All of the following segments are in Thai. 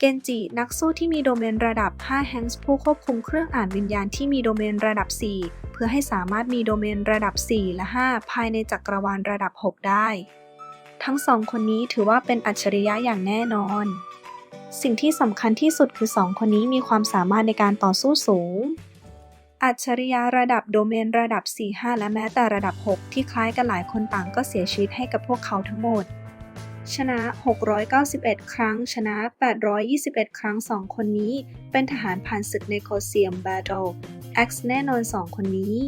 เกนจิ นักสู้ที่มีโดเมนระดับ 5 แฮงส์ผู้ควบคุมเครื่องอ่านวิญญาณที่มีโดเมนระดับ 4 เพื่อให้สามารถมีโดเมนระดับ 4 และ 5 ภายในจักรวาลระดับ 6 ได้ ทั้งสองคนนี้ถือว่าเป็นอัจฉริยะอย่างแน่นอน สิ่งที่สำคัญที่สุดคือสองคนนี้มีความสามารถในการต่อสู้สูง อัจฉริยะระดับโดเมนระดับ 4 5 และแม้แต่ระดับ 6 ที่คล้ายกันหลายคนต่างก็เสียชีวิตให้กับพวกเขาทั้งหมด ชนะ 691 ครั้ง ชนะ 821 ครั้ง 2 คนนี้ เป็นทหารผ่านศึกในโคเซียม Battle X แน่นอน 2 คนนี้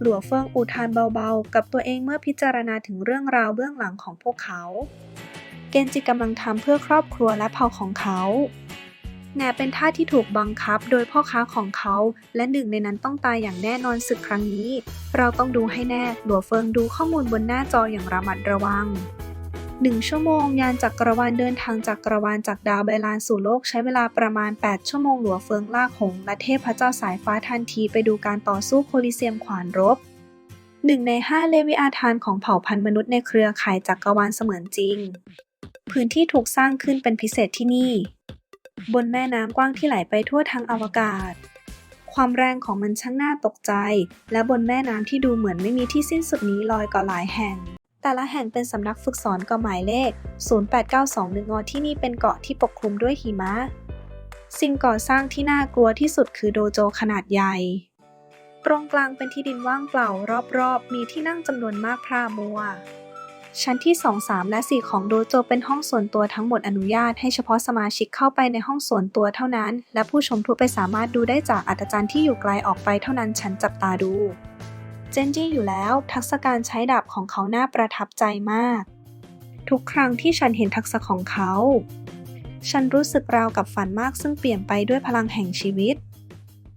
หลัวเฟิงอุทานเบาๆ กับตัวเองเมื่อพิจารณาถึงเรื่องราวเบื้องหลังของพวกเขา เกนจิกำลังทำเพื่อครอบครัวและเผ่าของเขาแหนเป็นท่าที่ถูกบังคับโดยพ่อค้าของเขา และหนึ่งในนั้นต้องตายอย่างแน่นอนศึกครั้งนี้ เราต้องดูให้แน่ หลัวเฟิงดูข้อมูลบนหน้าจออย่างระมัดระวัง หนึ่งชั่วโมง ยานจักรวาลเดินทางจากกรวาลจากดาวไบลานสู่โลกใช้เวลาประมาณ 8 ชั่วโมงหลัวเฟิงลากหงและเทพเจ้าสายฟ้าทันทีไปดูการต่อสู้โคลิเซียมขวานรบหนึ่งในห้าเลวิอาธานของเผ่าพันธุ์มนุษย์ในเครือข่ายจักรวาลเสมือนจริง พื้นที่ถูกสร้างขึ้นเป็นพิเศษที่นี่ บนแม่น้ำกว้างที่ไหลไปทั่วทั้งอวกาศ ความแรงของมันช่างน่าตกใจ และบนแม่น้ำที่ดูเหมือนไม่มีที่สิ้นสุดนี้ลอยเก่อหลายแห่ง แต่ละแห่งเป็นสำนักฝึกสอนก็หมายเลข 08921งที่นี่เป็นเกาะที่ปกคลุมด้วยหิมะ สิ่งก่อสร้างที่น่ากลัวที่สุดคือโดโจขนาดใหญ่ ตรงกลางเป็นที่ดินว่างเปล่ารอบๆ มีที่นั่งจำนวนมากพรามัว ชั้นที่ 2 3 และ 4 ของโดโจเป็นห้องส่วนตัวทั้งหมดอนุญาตให้เฉพาะสมาชิกเข้าไปในห้องส่วนตัวเท่านั้น และผู้ชมทั่วไปสามารถดูได้จากอัตจารย์ที่อยู่ไกลออกไปเท่านั้นฉันจับตาดู เจนจี้อยู่แล้ว ทักษะการใช้ดาบของเขาน่าประทับใจมาก ทุกครั้งที่ฉันเห็นทักษะของเขา ฉันรู้สึกราวกับฝันมากซึ่งเปลี่ยนไปด้วยพลังแห่งชีวิต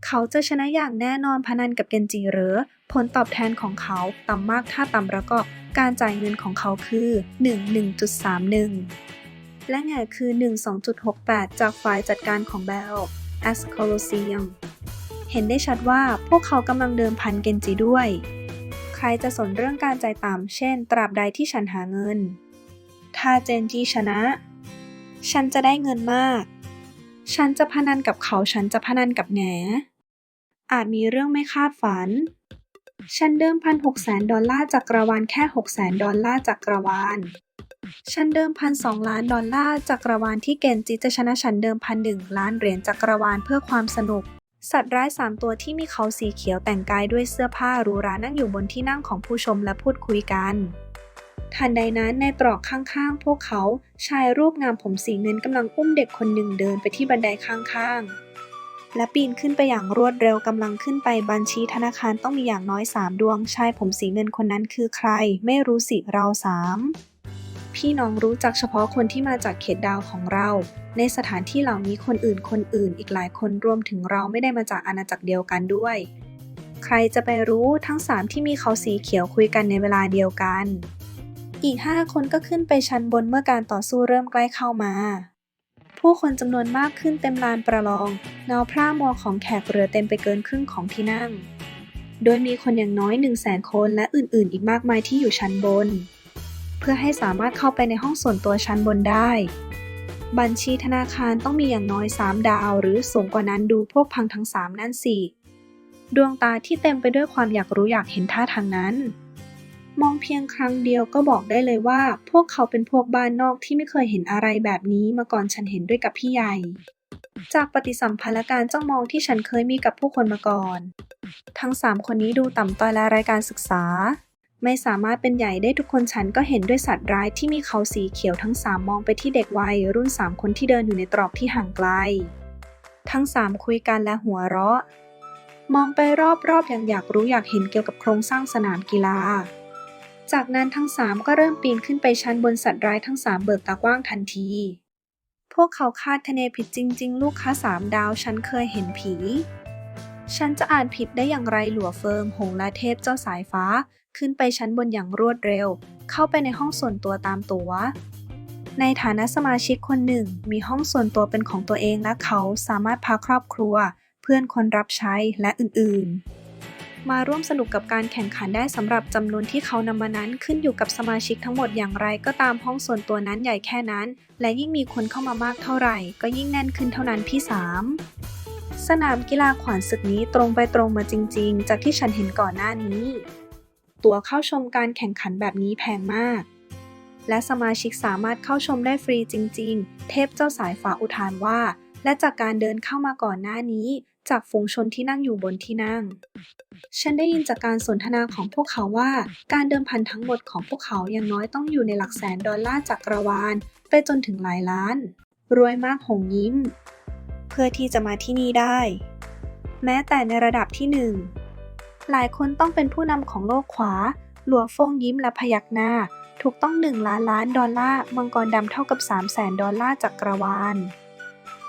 เขาจะชนะอย่างแน่นอนพนันกับเกนจิหรือ ผลตอบแทนของเขาต่ำมากถ้าต่ำแล้วก็การจ่ายเงินของเขาคือ 1 1.31 และไงคือ 1 2.68 จากฝ่ายจัดการของเบล a s c o l o s e u m เห็นได้ชัดว่าพวกเขากำลังเดิมพันเกนจิด้วย ใครจะสนเรื่องการใจต่ำเช่น ตราบใดที่ฉันหาเงิน ถ้าเจนจีชนะ ฉันจะได้เงินมาก ฉันจะพนันกับเขาฉันจะพนันกับแหน อาจมีเรื่องไม่คาดฝัน ฉันเดิมพันหกแสนดอลลาร์จากกรวาลแค่หกแสนดอลลาร์จากกรวาลฉันเดิมพันสองล้านดอลลาร์จากกรวาลที่เกนจิจะชนะฉันเดิมพันหนึ่งล้านเหรียญจากกรวาลเพื่อความสนุก สัตว์ร้ายสามตัวที่มีเขาสีเขียวแต่งกายด้วยเสื้อผ้าหรูหรานั่งอยู่บนที่นั่งของผู้ชมและพูดคุยกัน ทันใดนั้นในตรอกข้างๆ พวกเขาชายรูปงามผมสีเงินกำลังอุ้มเด็กคนหนึ่งเดินไปที่บันไดข้างๆ และปีนขึ้นไปอย่างรวดเร็วกำลังขึ้นไปบัญชีธนาคารต้องมีอย่างน้อยสามดวง ชายผมสีเงินคนนั้นคือใคร ไม่รู้สิเราสาม พี่น้องรู้จักเฉพาะคนที่มาจากเขตดาวของเรา ในสถานที่เหล่านี้คนอื่นคนอื่นอีกหลายคนรวมถึงเราไม่ได้มาจากอาณาจักรเดียวกันด้วย ใครจะไปรู้ทั้งสามที่มีเขาสีเขียวคุยกันในเวลาเดียวกัน อีกห้าคนก็ขึ้นไปชั้นบนเมื่อการต่อสู้เริ่มใกล้เข้ามา ผู้คนจำนวนมากขึ้นเต็มลานประลองเงาพร่ามัวของแขกเรือเต็มไปเกินครึ่งของที่นั่ง โดยมีคนอย่างน้อย1 0 0 0 0แสนคนและอื่นๆ อีกมากมายที่อยู่ชั้นบน พื่อให้สามารถเข้าไปในห้องส่วนตัวชั้นบนได้ บัญชีธนาคารต้องมีอย่างน้อย 3 ดาว หรือสูงกว่านั้นดูพวกพังทั้ง 3 นั่นสิดวงตาที่เต็มไปด้วยความอยากรู้อยากเห็นท่าทางนั้น มองเพียงครั้งเดียวก็บอกได้เลยว่า พวกเขาเป็นพวกบ้านนอกที่ไม่เคยเห็นอะไรแบบนี้มาก่อนฉันเห็นด้วยกับพี่ใหญ่จากปฏิสัมพันธ์และการจ้องมองที่ฉันเคยมีกับผู้คนมาก่อน ทั้งสามคนนี้ดูต่ำต้อยและไร้การศึกษา ไม่สามารถเป็นใหญ่ได้ทุกคนฉันก็เห็นด้วยสัตว์ร้ายที่มีเขาสีเขียวทั้งสามมองไปที่เด็กวัยรุ่นสามคนที่เดินอยู่ในตรอกที่ห่างไกล ทั้งสามคุยกันและหัวเราะ มองไปรอบๆอย่างอยากรู้อยากเห็นเกี่ยวกับโครงสร้างสนามกีฬา จากนั้นทั้งสามก็เริ่มปีนขึ้นไปชั้นบนสัตว์ร้ายทั้งสามเบิกตากว้างทันที พวกเขาคาดคะเนผิดจริง ๆ ลูกค้าสามดาวฉันเคยเห็นผีฉันจะอ่านผิดได้อย่างไรหลัวเฟิงหงและเทพเจ้าสายฟ้า ขึ้นไปชั้นบนอย่างรวดเร็ว เข้าไปในห้องส่วนตัวตามตัวในฐานะสมาชิกคนหนึ่ง มีห้องส่วนตัวเป็นของตัวเองและเขาสามารถพาครอบครัว เพื่อนคนรับใช้และอื่นๆ มาร่วมสนุกกับการแข่งขันได้สำหรับจำนวนที่เขานำมานั้นขึ้นอยู่กับสมาชิกทั้งหมดอย่างไรก็ตามห้องส่วนตัวนั้นใหญ่แค่นั้น และยิ่งมีคนเข้ามามากเท่าไหร่ ก็ยิ่งแน่นขึ้นเท่านั้นพี่สามสนามกีฬาขวานศึกนี้ตรงไปตรงมาจริง ๆ จากที่ฉันเห็นก่อนหน้านี้ ตั๋วเข้าชมการแข่งขันแบบนี้แพงมาก และสมาชิกสามารถเข้าชมได้ฟรีจริง ๆ เทพเจ้าสายฟ้าอุทานว่า และจากการเดินเข้ามาก่อนหน้านี้ จากฝูงชนที่นั่งอยู่บนที่นั่ง ฉันได้ยินจากการสนทนาของพวกเขาว่า การเดิมพันทั้งหมดของพวกเขาอย่างน้อยต้องอยู่ในหลักแสนดอลลาร์จากกรวาล ไปจนถึงหลายล้าน รวยมากหงยิ้ม เพื่อที่จะมาที่นี่ได้ แม้แต่ในระดับที่หนึ่ง หลายคนต้องเป็นผู้นำของโลกขวา หลัวฟงยิ้มและพยักหน้า ถูกต้องหนึ่งล้านล้านดอลลาร์ มังกรดำเท่ากับ 3 0 0แสนดอลลาร์จากกรวาล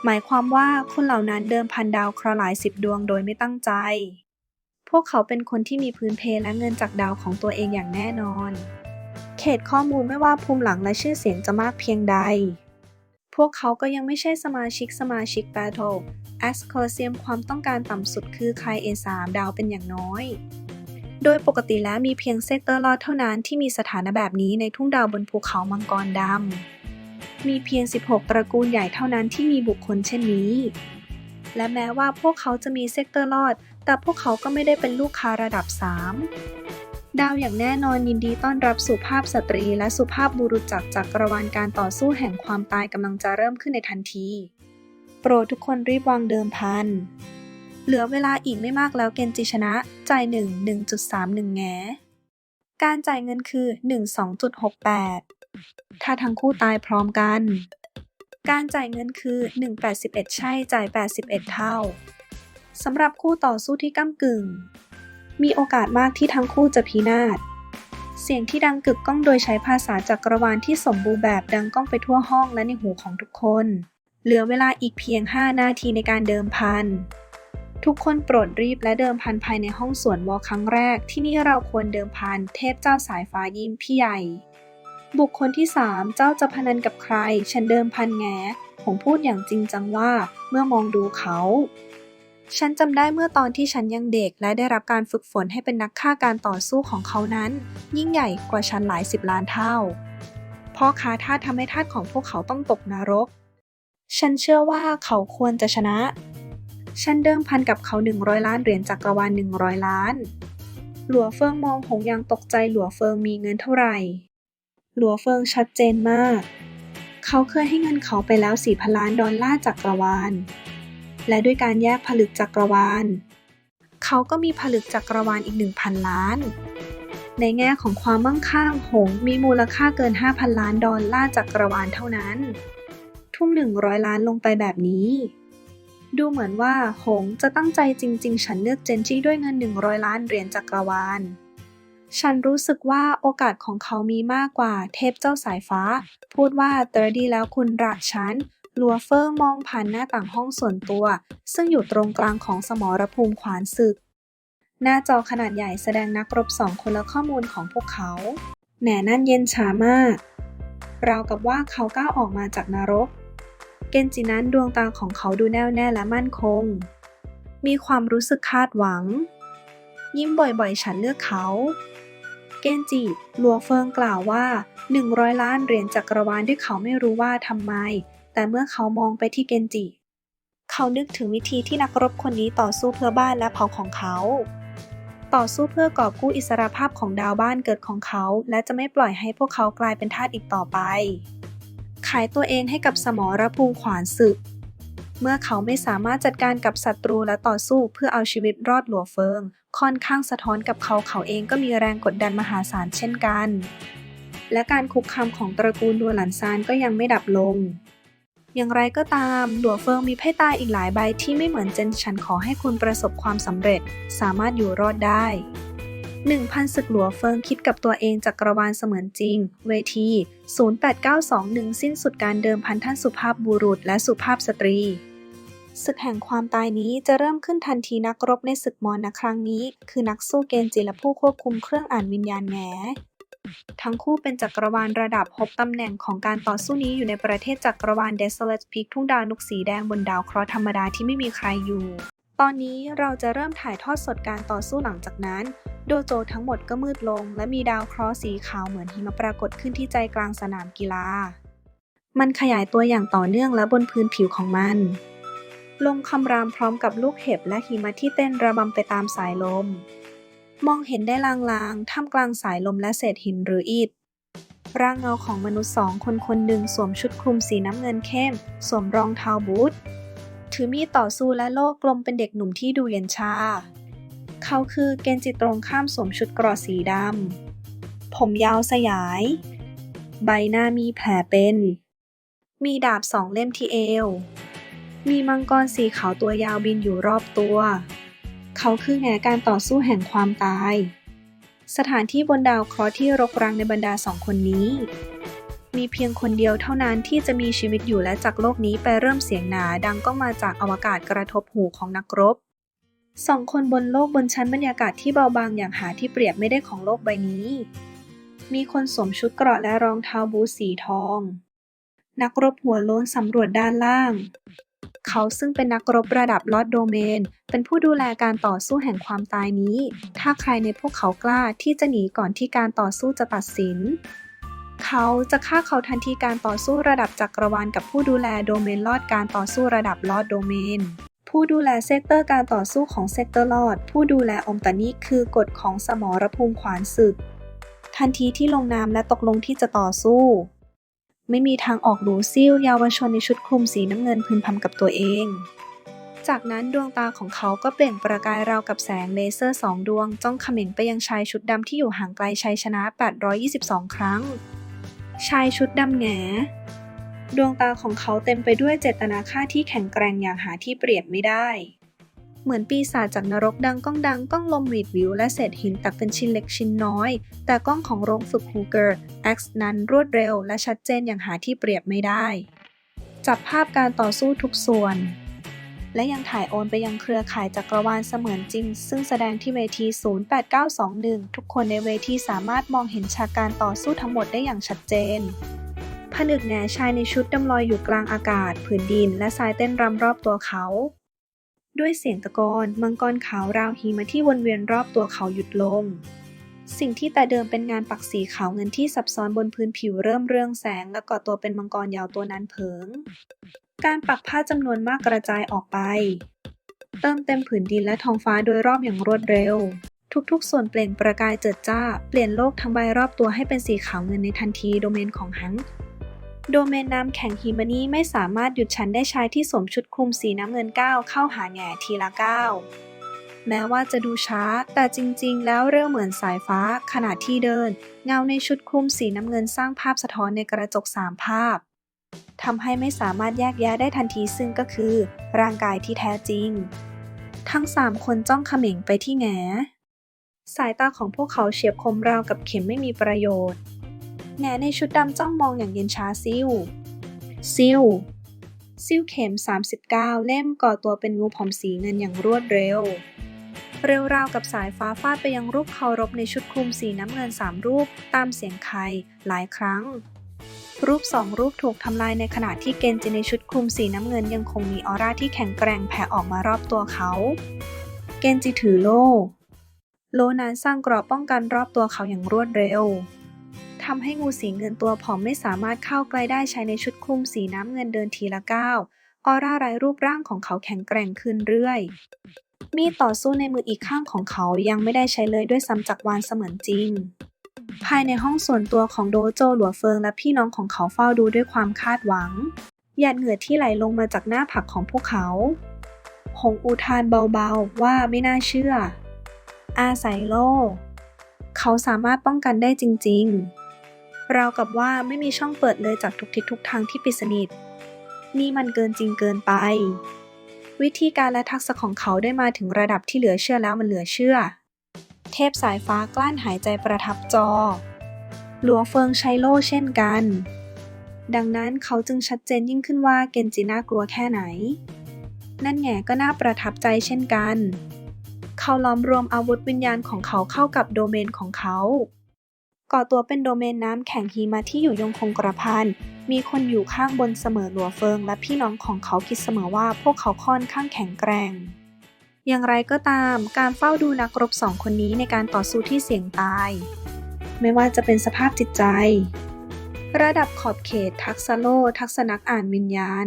หมายความว่าคนเหล่านั้นเดิมพันดาวเคราะห์หลายสิบดวงโดยไม่ตั้งใจ พวกเขาเป็นคนที่มีพื้นเพและเงินจากดาวของตัวเองอย่างแน่นอน เขตข้อมูลไม่ว่าภูมิหลังและชื่อเสียงจะมากเพียงใด พวกเขาก็ยังไม่ใช่สมาชิกสมาชิก Battle a s c o l o s s e u m ความต้องการต่ำสุดคือใคร A3 ดาวเป็นอย่างน้อย โดยปกติแล้วมีเพียงเซกเตอร์ลอดเท่านั้นที่มีสถานะแบบนี้ในทุ่งดาวบนภูเขามังกรดำ มีเพียง 16 ตระกูลใหญ่เท่านั้นที่มีบุคคลเช่นนี้ และแม้ว่าพวกเขาจะมีเซกเตอร์ลอด แต่พวกเขาก็ไม่ได้เป็นลูกค้าระดับ 3 ดาวอย่างแน่นอนยินดีต้อนรับสุภาพสตรีและสุภาพบุรุษจากจักรวาลการต่อสู้แห่งความตายกำลังจะเริ่มขึ้นในทันที โปรดทุกคนรีบวางเดิมพัน เหลือเวลาอีกไม่มากแล้วเกนจิชนะ จ่าย 1 1.31 แงการจ่ายเงินคือ 1 2.68 ถ้าทั้งคู่ตายพร้อมกัน การจ่ายเงินคือ 181 ใช่จ่าย 81 เท่าสำหรับคู่ต่อสู้ที่ก้ากึ่ง มีโอกาสมากที่ทั้งคู่จะพินาศ เสียงที่ดังกึกก้องโดยใช้ภาษาจักรวาลที่สมบูรณ์แบบดังก้องไปทั่วห้องและในหูของทุกคน เหลือเวลาอีกเพียง 5 นาทีในการเดิมพัน ทุกคนโปรดรีบและเดิมพันภายในห้องสวนวอลครั้งแรกที่นี่เราควรเดิมพันเทพเจ้าสายฟ้ายิ้มพี่ใหญ่ บุคคลที่ 3 เจ้าจะพนันกับใคร ฉันเดิมพันแงผมพูดอย่างจริงจังว่าเมื่อมองดูเขา ฉันจำได้เมื่อตอนที่ฉันยังเด็กและได้รับการฝึกฝนให้เป็นนักฆ่าการต่อสู้ของเขานั้น ยิ่งใหญ่กว่าฉันหลายสิบล้านเท่าพ่อค้าท่าสทำให้ทาสของพวกเขาต้องตกนรก ฉันเชื่อว่าเขาควรจะชนะ ฉันเดิมพันกับเขา 100 ล้านเหรียญจากกรวาล100 ล้าน หลัวเฟิงมองหงอย่างตกใจหลัวเฟิงมีเงินเท่าไหร่ หลัวเฟิงชัดเจนมาก เขาเคยให้เงินเขาไปแล้ว4พันล้านดอลลาร์จากกรวาล และด้วยการแยกผลึกจักรวาล เขาก็มีผลึกจักรวาลอีก 1,000 ล้าน ในแง่ของความมั่งคั่งหงมีมูลค่าเกิน 5,000 ล้านดอลลาร์จักรวาลเท่านั้น ทุ่ม 100 ล้านลงไปแบบนี้ ดูเหมือนว่าหงจะตั้งใจจริง ๆ ฉันเลือกเจนจี้ด้วยเงิน 100 ล้านเหรียญจักรวาลฉันรู้สึกว่าโอกาสของเขามีมากกว่าเทพเจ้าสายฟ้า พูดว่าเตอร์ดีแล้วคุณรักฉัน ลัวเฟิงมองผ่านหน้าต่างห้องส่วนตัว ซึ่งอยู่ตรงกลางของสมรภูมิขวานศึก หน้าจอขนาดใหญ่แสดงนักรบสองคนและข้อมูลของพวกเขา แหนนั่นเย็นชามาก ราวกับว่าเขาก้าวออกมาจากนรก เกนจินั้นดวงตาของเขาดูแน่วแน่และมั่นคง มีความรู้สึกคาดหวัง ยิ้มบ่อยๆ ฉันเลือกเขา เกนจิลัวเฟิงกล่าวว่า 100 ล้านเหรียญจักรวาลที่เขาไม่รู้ว่าทำไม แต่เมื่อเขามองไปที่เกนจิ เขานึกถึงวิธีที่นักรบคนนี้ต่อสู้เพื่อบ้านและเผ่าของเขา ต่อสู้เพื่อกอบกู้อิสรภาพของดาวบ้านเกิดของเขา และจะไม่ปล่อยให้พวกเขากลายเป็นทาสอีกต่อไป ขายตัวเองให้กับสมรภูมิขวานศึก เมื่อเขาไม่สามารถจัดการกับศัตรูและต่อสู้เพื่อเอาชีวิตรอดหลัวเฟิง ค่อนข้างสะท้อนกับเขาเขาเองก็มีแรงกดดันมหาศาลเช่นกันและการคุกคามของตระกูลดัวหลันซานก็ยังไม่ดับลง อย่างไรก็ตาม หลัวเฟิงมีไพ่ตายอีกหลายใบที่ไม่เหมือนเจนฉันขอให้คุณประสบความสำเร็จ สามารถอยู่รอดได้1,000ศึกหลัวเฟิงคิดกับตัวเองจากกรวาลเสมือนจริง เวที 08921 สิ้นสุดการเดิมพันท่านสุภาพบุรุษและสุภาพสตรี ศึกแห่งความตายนี้จะเริ่มขึ้นทันทีนักรบในศึกมอนนครั้งนี้ คือนักสู้เกนจิและผู้ควบคุมเครื่องอ่านวิญญาณแหง ทั้งคู่เป็นจักรวาลระดับพบตำแหน่งของการต่อสู้นี้อยู่ในประเทศจักรวาล Desolate Peak ทุ่งดาวนุกสีแดงบนดาวเคราะห์ธรรมดาที่ไม่มีใครอยู่ ตอนนี้เราจะเริ่มถ่ายทอดสดการต่อสู้หลังจากนั้น โดโจทั้งหมดก็มืดลง และมีดาวเคราะห์สีขาวเหมือนหิมะปรากฏขึ้นที่ใจกลางสนามกีฬา มันขยายตัวอย่างต่อเนื่องและบนพื้นผิวของมัน ลงคำรามพร้อมกับลูกเห็บและหิมะที่เต้นระบำไปตามสายลม มองเห็นได้ลางๆ ท่ามกลางสายลมและเศษหินหรืออิฐร่างเงาของมนุษย์สองคนคนหนึ่งสวมชุดคลุมสีน้ำเงินเข้ม สวมรองเท้าบูทถือมีดต่อสู้และโล่กลมเป็นเด็กหนุ่มที่ดูเย็นชา เขาคือเกนจิตรงข้ามสวมชุดเกรอสีดำ ผมยาวสยาย ใบหน้ามีแผลเป็น มีดาบสองเล่มที่เอว มีมังกรสีขาวตัวยาวบินอยู่รอบตัว เขาคือแง่การต่อสู้แห่งความตาย สถานที่บนดาวเคราะห์ที่รกรังในบรรดาสองคนนี้ มีเพียงคนเดียวเท่านั้นที่จะมีชีวิตอยู่และจากโลกนี้ไปเริ่มเสียงหนาดังก็มาจากอวกาศกระทบหูของนักรบสองคนบนโลกบนชั้นบรรยากาศที่เบาบางอย่างหาที่เปรียบไม่ได้ของโลกใบนี้ มีคนสวมชุดเกราะและรองเท้าบูทสีทอง นักรบหัวโล้นสำรวจด้านล่าง เขาซึ่งเป็นนักรบระดับลอดโดเมน เป็นผู้ดูแลการต่อสู้แห่งความตายนี้ ถ้าใครในพวกเขากล้าที่จะหนีก่อนที่การต่อสู้จะตัดสิน เขาจะฆ่าเขาทันทีการต่อสู้ระดับจักรวาลกับผู้ดูแลโดเมนลอดการต่อสู้ระดับลอดโดเมนผู้ดูแลเซกเตอร์การต่อสู้ของเซกเตอร์ลอด ผู้ดูแลอมตะนี่คือกฎของสมรภูมิขวานศึก ทันทีที่ลงนามและตกลงที่จะต่อสู้ ไม่มีทางออกหลูซิลเยาวชนในชุดคลุมสีน้ำเงินพึมพำกับตัวเอง จากนั้นดวงตาของเขาก็เปล่งประกายราวกับแสงเลเซอร์สองดวง จ้องเขม็งไปยังชายชุดดำที่อยู่ห่างไกลชัยชนะ 822 ครั้ง ชายชุดดำแหงดวงตาของเขาเต็มไปด้วยเจตนาฆ่าที่แข็งแกร่งอย่างหาที่เปรียบไม่ได้ เหมือนปีศาจจากนรกดังก้องดังก้องลมหวีดวิว และเศษหินตักเป็นชิ้นเล็กชิ้นน้อย แต่กล้องของโรงฝึกฮูเกอร์ X นั้นรวดเร็วและชัดเจนอย่างหาที่เปรียบไม่ได้ จับภาพการต่อสู้ทุกส่วน และยังถ่ายโอนไปยังเครือข่ายจักรวาลเสมือนจริง ซึ่งแสดงที่เวที 08921 ทุกคนในเวทีสามารถมองเห็นฉากการต่อสู้ทั้งหมดได้อย่างชัดเจนผนึกแหนชายในชุดดำลอยอยู่กลางอากาศ ผืนดิน และทรายเต้นรำรอบตัวเขา ด้วยเสียงตะโกนมังกรขาวราวหิมะที่วนเวียนรอบตัวเขาหยุดลง สิ่งที่แต่เดิมเป็นงานปักสีขาวเงินที่ซับซ้อนบนพื้นผิวเริ่มเรืองแสงและก่อตัวเป็นมังกรยาวตัวนั้นเผิง การปักผ้าจำนวนมากกระจายออกไป เติมเต็มผืนดินและท้องฟ้าโดยรอบอย่างรวดเร็ว ทุกๆ ส่วนเปล่งประกายเจิดจ้า เปลี่ยนโลกทั้งใบรอบตัวให้เป็นสีขาวเงินในทันทีโดเมนของฮัน โดเมนน้ำแข็งฮิมานี้ไม่สามารถหยุดฉันได้ชายที่สวมชุดคลุมสีน้ำเงินก้าวเข้าหาแง่ทีละก้าวแม้ว่าจะดูช้า แต่จริงๆ แล้วเร็วเหมือนสายฟ้าขณะที่เดิน เงาในชุดคลุมสีน้ำเงินสร้างภาพสะท้อนในกระจกสามภาพทำให้ไม่สามารถแยกแยะได้ทันทีซึ่งก็คือ ร่างกายที่แท้จริง ทั้งสามคนจ้องเขม่งไปที่แง่สายตาของพวกเขาเฉียบคมราวกับเข็มไม่มีประโยชน์ แง่ในชุดดำจ้องมองอย่างเย็นชาซิวซิวซิวเข็ม 39 เล่มก่อตัวเป็นงูผอมสีเงินอย่างรวดเร็ว เร็วราวกับสายฟ้าฟาดไปยังรูปเคารพในชุดคลุมสีน้ำเงินสามรูปตามเสียงใครหลายครั้ง รูปสองรูปถูกทำลายในขณะที่เกนจิในชุดคลุมสีน้ำเงินยังคงมีออร่าที่แข็งแกร่งแผ่ออกมารอบตัวเขา เกนจิถือโล่โลนั้นสร้างกรอบป้องกันรอบตัวเขาอย่างรวดเร็ว ทำให้งูสีเงินตัวผอมไม่สามารถเข้าใกล้ได้ใช้ในชุดคลุมสีน้ำเงินเดินทีละก้าวออร่าไร้รูปร่างของเขาแข็งแกร่งขึ้นเรื่อย มีดต่อสู้ในมืออีกข้างของเขายังไม่ได้ใช้เลยด้วยซ้ำจากวานเสมือนจริง ภายในห้องส่วนตัวของโดโจหลัวเฟิงและพี่น้องของเขาเฝ้าดูด้วยความคาดหวัง หยาดเหงื่อที่ไหลลงมาจากหน้าผากของพวกเขา หงอุทานเบาๆว่าไม่น่าเชื่อ อาศัยโลเขาสามารถป้องกันได้จริง ๆ ราวกับว่าไม่มีช่องเปิดเลยจากทุกทิศทุกทางที่ปิดสนิท นี่มันเกินจริงเกินไป วิธีการและทักษะของเขาได้มาถึงระดับที่เหลือเชื่อแล้วมันเหลือเชื่อ เทพสายฟ้ากลั้นหายใจประทับจอ หลัวเฟิงใช้โล่เช่นกัน ดังนั้นเขาจึงชัดเจนยิ่งขึ้นว่าเกนจิน่ากลัวแค่ไหน นั่นแง่ก็น่าประทับใจเช่นกัน เขาล้อมรวมอาวุธวิญญาณของเขาเข้ากับโดเมนของเขา ก่อตัวเป็นโดเมนน้ำแข็งหิมะที่อยู่ยงคงกระพัน มีคนอยู่ข้างบนเสมอหลัวเฟิง และพี่น้องของเขาคิดเสมอว่าพวกเขาค่อนข้างแข็งแกร่ง อย่างไรก็ตาม การเฝ้าดูนักรบสองคนนี้ในการต่อสู้ที่เสี่ยงตาย ไม่ว่าจะเป็นสภาพจิตใจ ระดับขอบเขตทักษะโล ทักษนักอ่านวิญญาณ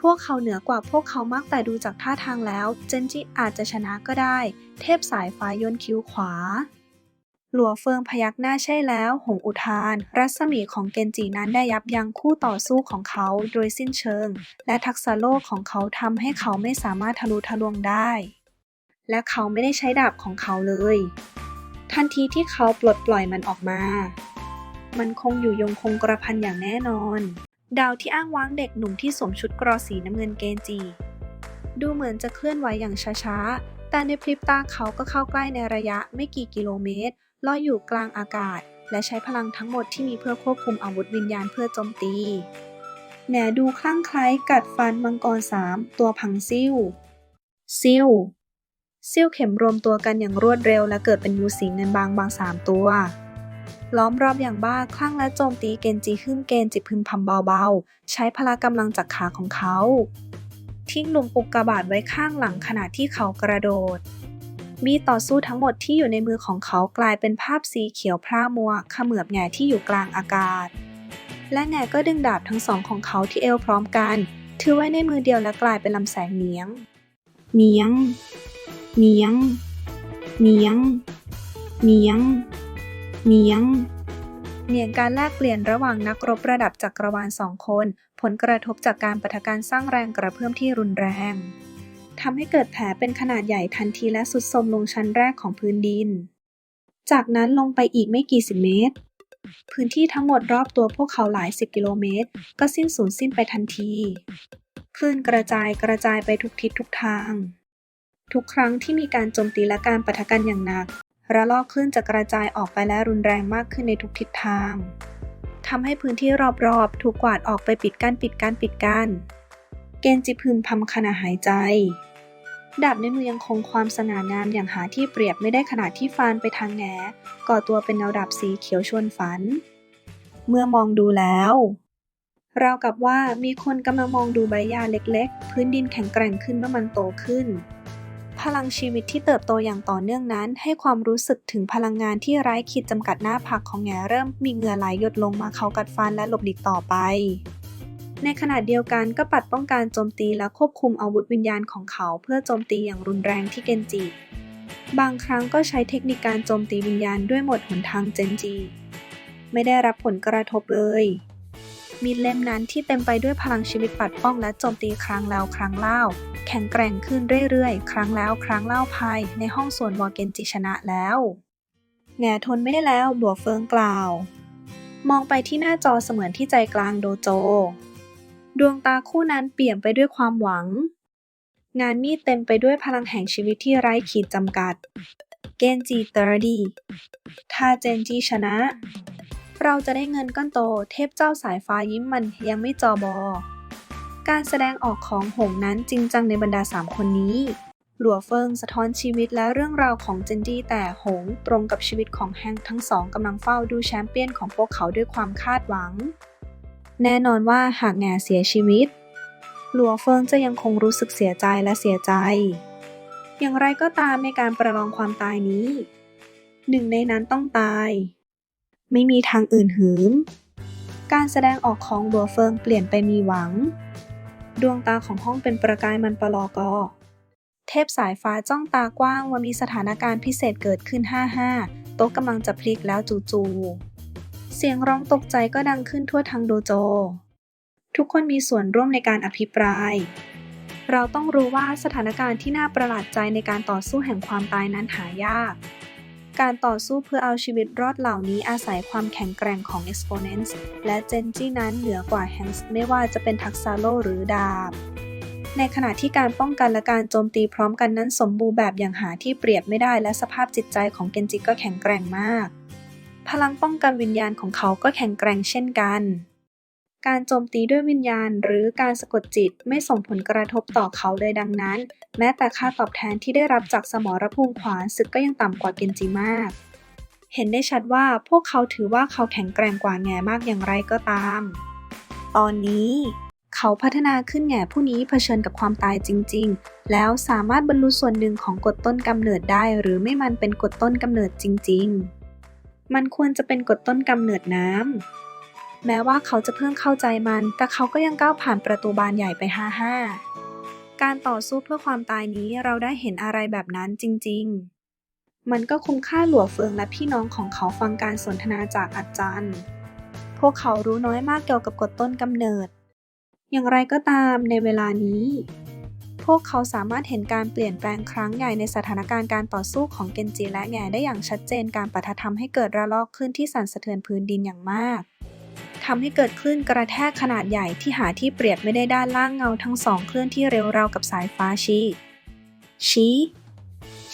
พวกเขาเหนือกว่าพวกเขามากแต่ดูจากท่าทางแล้ว เจนจิอาจจะชนะก็ได้ เทพสายฟ้ายนคิ้วขวา หลัวเฟิงพยักหน้าใช่แล้ว หงอุทาน รัศมีของเกนจินั้นได้ยับยั้งคู่ต่อสู้ของเขาโดยสิ้นเชิง และทักษะโลกของเขาทำให้เขาไม่สามารถทะลุทะลวงได้ และเขาไม่ได้ใช้ดาบของเขาเลย ทันทีที่เขาปลดปล่อยมันออกมา มันคงอยู่ยงคงกระพันอย่างแน่นอน ดาวที่อ้างว้างเด็กหนุ่มที่สวมชุดกรอสีน้ำเงินเกนจีดูเหมือนจะเคลื่อนไหวอย่างช้าๆ แต่ในพริบตาเขาก็เข้าใกล้ในระยะไม่กี่กิโลเมตรลอยอยู่กลางอากาศ และใช้พลังทั้งหมดที่มีเพื่อควบคุมอาวุธวิญญาณเพื่อโจมตีแหนดูคลั่งไคล้กัดฟันมังกรสามตัวพังซิ่วซิ่วซิ่วเข็มรวมตัวกันอย่างรวดเร็วและเกิดเป็นงูสีเงินบางบางสามตัว ล้อมรอบอย่างบ้าคลั่งและโจมตีเกนจีขึ้นเกนจิพึมพำเบาๆ ใช้พละกำลังจากขาของเขา ทิ้งลุมอุกกาบาตไว้ข้างหลังขณะที่เขากระโดด มีต่อสู้ทั้งหมดที่อยู่ในมือของเขากลายเป็นภาพสีเขียวพร่ามัวเขมือบแง่ที่อยู่กลางอากาศ และแง่ก็ดึงดาบทั้งสองของเขาที่เอวพร้อมกัน ถือไว้ในมือเดียวและกลายเป็นลำแสงเนียง เนียง เนียง เนียง เนียง เนียงเนียงการแลกเปลี่ยนระหว่างนักรบระดับจักรวาลสองคน ผลกระทบจากการปะทะการสร้างแรงกระเพื่อมที่รุนแรงทำให้เกิดแผลเป็นขนาดใหญ่ทันทีและสุดโทมลงชั้นแรกของพื้นดิน จากนั้นลงไปอีกไม่กี่สิบเมตร พื้นที่ทั้งหมดรอบตัวพวกเขาหลายสิบกิโลเมตร ก็สิ้นสูญสิ้นไปทันทีคลื่นกระจายกระจายไปทุกทิศทุกทาง ทุกครั้งที่มีการโจมตีและการปะทะกันอย่างหนัก ระลอกคลื่นจะกระจายออกไปและรุนแรงมากขึ้นในทุกทิศทาง ทำให้พื้นที่รอบๆ ถูกกวาดออกไปปิดกั้นปิดกั้นปิดกั้นเกนจิพึมพำขณะหายใจ ดาบในมือยังคงความสง่างามอย่างหาที่เปรียบไม่ได้ขนาดที่ฟานไปทางแหนก่อตัวเป็นแนวดาบสีเขียวชวนฝัน เมื่อมองดูแล้วราวกับว่ามีคนกำลังมองดูใบหญ้าเล็กๆ พื้นดินแข็งแกร่งขึ้นเมื่อมันโตขึ้น พลังชีวิตที่เติบโตอย่างต่อเนื่องนั้น ให้ความรู้สึกถึงพลังงานที่ไร้ขีดจำกัดหน้าผากของแง่เริ่มมีเหงื่อไหลหยดลงมาเขากัดฟันและหลบหลีกต่อไป ในขณะเดียวกันก็ปัดป้องการโจมตีและควบคุมอาวุธวิญญาณของเขา เพื่อโจมตีอย่างรุนแรงที่เกนจิ บางครั้งก็ใช้เทคนิคการโจมตีวิญญาณด้วยหมดหนทางเจนจีไม่ได้รับผลกระทบเลย มีดเล่มนั้นที่เต็มไปด้วยพลังชีวิตปัดป้องและโจมตีครั้งแล้วครั้งเล่า แข็งแกร่งขึ้นเรื่อยๆ ครั้งแล้วครั้งเล่าภายในห้องส่วนวอเกนจิชนะแล้วแง่ทนไม่ได้แล้วหลัวเฟิงกล่าว มองไปที่หน้าจอเสมือนที่ใจกลางโดโจ ดวงตาคู่นั้นเปี่ยมไปด้วยความหวัง งานมีดเต็มไปด้วยพลังแห่งชีวิตที่ไร้ขีดจำกัด เกนจิเตอร์ดี ถ้าเจนจีชนะ เราจะได้เงินก้อนโต เทพเจ้าสายฟ้ายิ้มมันยังไม่จอบอ การแสดงออกของหงนั้นจริงจังในบรรดาสามคนนี้ หลัวเฟิงสะท้อนชีวิตและเรื่องราวของเจนดี้แต่หงตรงกับชีวิตของแฮงทั้งสองกำลังเฝ้าดูแชมเปี้ยนของพวกเขาด้วยความคาดหวัง แน่นอนว่าหากแง่เสียชีวิต หลัวเฟิงจะยังคงรู้สึกเสียใจและเสียใจ อย่างไรก็ตามในการประลองความตายนี้ หนึ่งในนั้นต้องตาย ไม่มีทางอื่นหืม การแสดงออกของหลัวเฟิงเปลี่ยนไปมีหวัง ดวงตาของห้องเป็นประกายมันปลอกอ เทพสายฟ้าจ้องตากว้างว่ามีสถานการณ์พิเศษเกิดขึ้น 55 โต๊ะกำลังจะพลิกแล้วจู่ๆ เสียงร้องตกใจก็ดังขึ้นทั่วทั้งโดโจ ทุกคนมีส่วนร่วมในการอภิปราย เราต้องรู้ว่าสถานการณ์ที่น่าประหลาดใจในการต่อสู้แห่งความตายนั้นหายาก การต่อสู้เพื่อเอาชีวิตรอดเหล่านี้อาศัยความแข็งแกร่งของ Exponents และเจนจี้นั้นเหนือกว่าแฮงส์ไม่ว่าจะเป็นทักษะโลหรือดาบ ในขณะที่การป้องกันและการโจมตีพร้อมกันนั้นสมบูรณ์แบบอย่างหาที่เปรียบไม่ได้และสภาพจิตใจของเกนจิก็แข็งแกร่งมาก พลังป้องกันวิญญาณของเขาก็แข็งแกร่งเช่นกัน การโจมตีด้วยวิญญาณ หรือการสะกดจิตไม่ส่งผลกระทบต่อเขาเลยดังนั้น แม้แต่ค่าตอบแทนที่ได้รับจากสมรภูมิขวานศึกก็ยังต่ำกว่าเกนจิมาก เห็นได้ชัดว่าพวกเขาถือว่าเขาแข็งแกร่งกว่าแง่มากอย่างไรก็ตาม ตอนนี้เขาพัฒนาขึ้นแง่ผู้นี้เผชิญกับความตายจริง ๆ แล้วสามารถบรรลุส่วนหนึ่งของกฎต้นกำเนิดได้ หรือไม่มันเป็นกฎต้นกำเนิดจริง ๆ มันควรจะเป็นกฎต้นกำเนิดน้ำ แม้ว่าเขาจะเพิ่งเข้าใจมัน แต่เขาก็ยังก้าวผ่านประตูบานใหญ่ไปห้าห้าการต่อสู้เพื่อความตายนี้เราได้เห็นอะไรแบบนั้นจริง ๆ มันก็คุ้มค่าหลัวเฟืองและพี่น้องของเขาฟังการสนทนาจากอาจารย์ พวกเขารู้น้อยมากเกี่ยวกับกฎต้นกำเนิด อย่างไรก็ตามในเวลานี้ พวกเขาสามารถเห็นการเปลี่ยนแปลงครั้งใหญ่ในสถานการณ์การต่อสู้ของเกนจิและแง่ได้อย่างชัดเจนการปะทะทำให้เกิดระลอกคลื่นที่สั่นสะเทือนพื้นดินอย่างมาก ทำให้เกิดคลื่นกระแทกขนาดใหญ่ที่หาที่เปรียบไม่ได้ด้านล่างเงาทั้งสองเคลื่อนที่เร็วราวกับสายฟ้าชีชี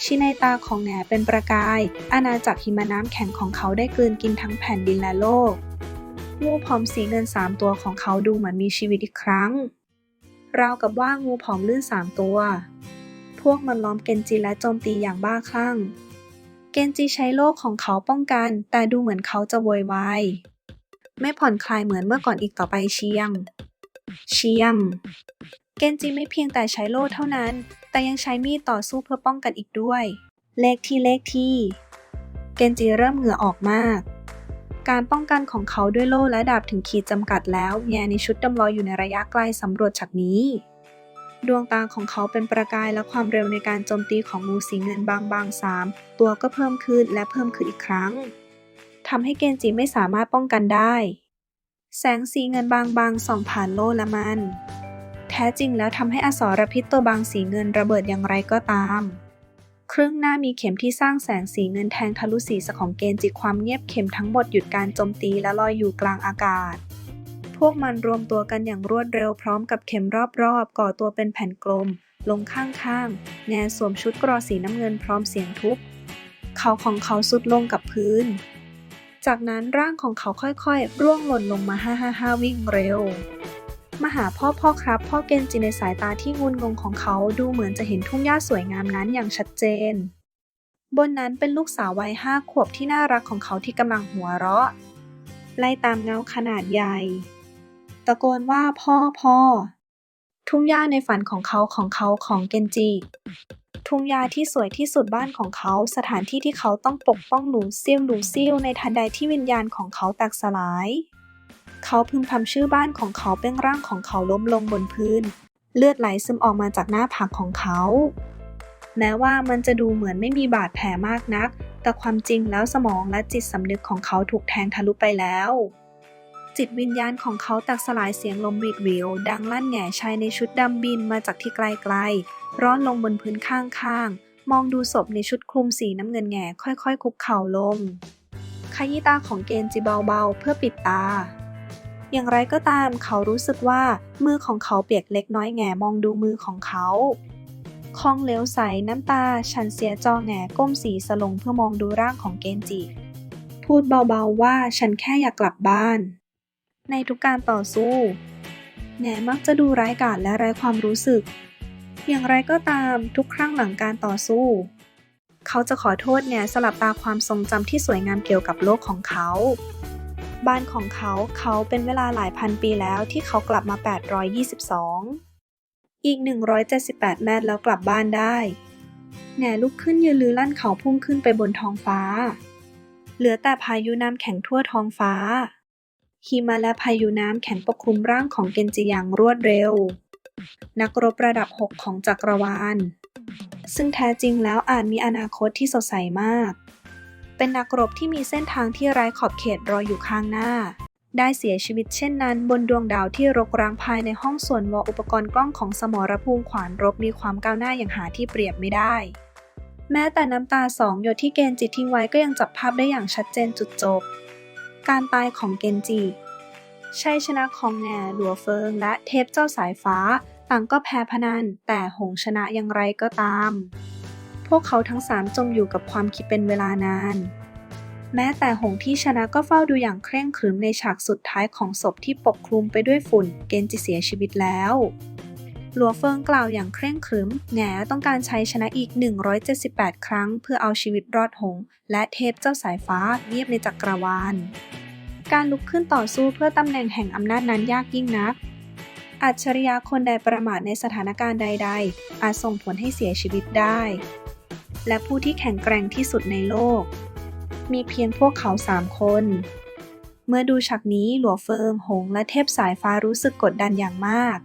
ชีในตาของแหนเป็นประกาย อาณาจักรหิมะน้ำแข็งของเขาได้กลืนกินทั้งแผ่นดินและโลกงูผอมสีเงินสามตัวของเขาดูเหมือนมีชีวิตอีกครั้ง ราวกับว่างูผอมลื่นสามตัว พวกมันล้อมเกนจิและโจมตีอย่างบ้าคลั่ง เกนจิใช้โล่ของเขาป้องกัน แต่ดูเหมือนเขาจะโวยวาย ไม่ผ่อนคลายเหมือนเมื่อก่อนอีกต่อไปเชียมเชียมเกนจิไม่เพียงแต่ใช้โล่เท่านั้น แต่ยังใช้มีดต่อสู้เพื่อป้องกันอีกด้วย เลขที่เลขที่ เกนจิเริ่มเหงื่อออกมาก การป้องกันของเขาด้วยโล่และดาบถึงขีดจำกัดแล้วแง่ในชุดดำลอยอยู่ในระยะไกลสำรวจฉากนี้ ดวงตาของเขาเป็นประกายและความเร็วในการโจมตีของงูสีเงินบางบางสามตัวก็เพิ่มขึ้นและเพิ่มขึ้นอีกครั้ง ทำให้เกนจิไม่สามารถป้องกันได้ แสงสีเงินบางบางส่องผ่านโล่และมัน แท้จริงแล้วทำให้อสรพิษตัวบางสีเงินระเบิดอย่างไรก็ตาม ครึ่งหน้ามีเข็มที่สร้างแสงสีเงินแทงทะลุศีรษะของเกนจิความเงียบเข็มทั้งหมดหยุดการโจมตีและลอยอยู่กลางอากาศ พวกมันรวมตัวกันอย่างรวดเร็วพร้อมกับเข็มรอบๆ ก่อตัวเป็นแผ่นกลม ลงข้างๆ แงสวมชุดกรอสีน้ำเงินพร้อมเสียงทุบเขาของเขาสุดลงกับพื้น จากนั้นร่างของเขาค่อยๆ ร่วงหล่นลงมาฮ่าฮ่าฮ่าวิ่งเร็ว มาหาพ่อพ่อครับ พ่อเกนจิในสายตาที่งุนงงของเขาดูเหมือนจะเห็นทุ่งหญ้าสวยงามนั้นอย่างชัดเจน บนนั้นเป็นลูกสาววัยห้าขวบที่น่ารักของเขาที่กำลังหัวเราะ ไล่ตามเงาขนาดใหญ่ ตะโกนว่าพ่อพ่อ ทุ่งหญ้าในฝันของเขาของเขาของเกนจิ ทุ่งหญ้าที่สวยที่สุดบ้านของเขา สถานที่ที่เขาต้องปกป้องหนูซิ่วหนูซิ่วในทันใดที่วิญญาณของเขาแตกสลาย เขาพึมพำชื่อบ้านของเขาเป็นร่างของเขาล้มลงบนพื้น เลือดไหลซึมออกมาจากหน้าผากของเขา แม้ว่ามันจะดูเหมือนไม่มีบาดแผลมากนัก แต่ความจริงแล้วสมองและจิตสำนึกของเขาถูกแทงทะลุไปแล้ว จิตวิญญาณของเขาแตกสลายเสียงลมวิดวิว ดังลั่นแง่ชายในชุดดำบินมาจากที่ไกลๆ ร้อนลงบนพื้นข้างๆ มองดูศพในชุดคลุมสีน้ำเงินแง่ค่อยๆคุกเข่าลงขยี้ตาของเกนจิเบาๆ เพื่อปิดตา อย่างไรก็ตามเขารู้สึกว่า มือของเขาเปียกเล็กน้อยแง่มองดูมือของเขาคองเหลวใสน้ำตาฉันเสียจอแง่ก้มสีสลงเพื่อมองดูร่างของเกนจิ พูดเบาๆว่าฉันแค่อยากกลับบ้าน ในทุกการต่อสู้แหนมักจะดูร้ายกาจและไร้ความรู้สึก อย่างไรก็ตามทุกครั้งหลังการต่อสู้ เขาจะขอโทษแหนสลับตาความทรงจำที่สวยงามเกี่ยวกับโลกของเขา บ้านของเขาเขาเป็นเวลาหลายพันปีแล้วที่เขากลับมา 822 อีก 178 แมตรแล้วกลับบ้านได้แหนลุกขึ้นยืนลือลั่นเขาพุ่งขึ้นไปบนท้องฟ้า เหลือแต่พายุน้ำแข็งทั่วท้องฟ้า หิมะและพายุน้ำแข็งปกคลุมร่างของเกนจิอย่างรวดเร็ว นักรบระดับ 6 ของจักรวาล ซึ่งแท้จริงแล้วอาจมีอนาคตที่สดใสมาก เป็นนักรบที่มีเส้นทางที่ไร้ขอบเขตรออยู่ข้างหน้า ได้เสียชีวิตเช่นนั้น บนดวงดาวที่รกร้างภายในห้องส่วนวออุปกรณ์กล้องของสมรภูมิขวานรบมีความก้าวหน้าอย่างหาที่เปรียบไม่ได้แม้แต่น้ำตาสองหยดที่เกนจิตทิ้งไว้ก็ยังจับภาพได้อย่างชัดเจนจุดจบ การตายของเกนจิ ชัยชนะของแหน่หลัวเฟิงและเทพเจ้าสายฟ้าต่างก็แพ้พนัน แต่หงชนะอย่างไรก็ตาม พวกเขาทั้งสามจมอยู่กับความคิดเป็นเวลานาน แม้แต่หงที่ชนะก็เฝ้าดูอย่างเคร่งขรึมในฉากสุดท้ายของศพที่ปกคลุมไปด้วยฝุ่น เกนจิเสียชีวิตแล้ว หลัวเฟิงกล่าวอย่างเคร่งขรึม แง่ต้องการใช้ชนะอีก 178 ครั้ง เพื่อเอาชีวิตรอดหง และเทพเจ้าสายฟ้าเงียบในจักรวาล การลุกขึ้นต่อสู้เพื่อตำแหน่งแห่งอำนาจนั้นยากยิ่งนัก อัจฉริยะคนใดประมาทในสถานการณ์ใด ๆ อาจส่งผลให้เสียชีวิตได้ และผู้ที่แข็งแกร่งที่สุดในโลก มีเพียงพวกเขาสามคนเมื่อดูฉากนี้หลัวเฟิงหงและเทพสายฟ้ารู้สึกกดดันอย่างมาก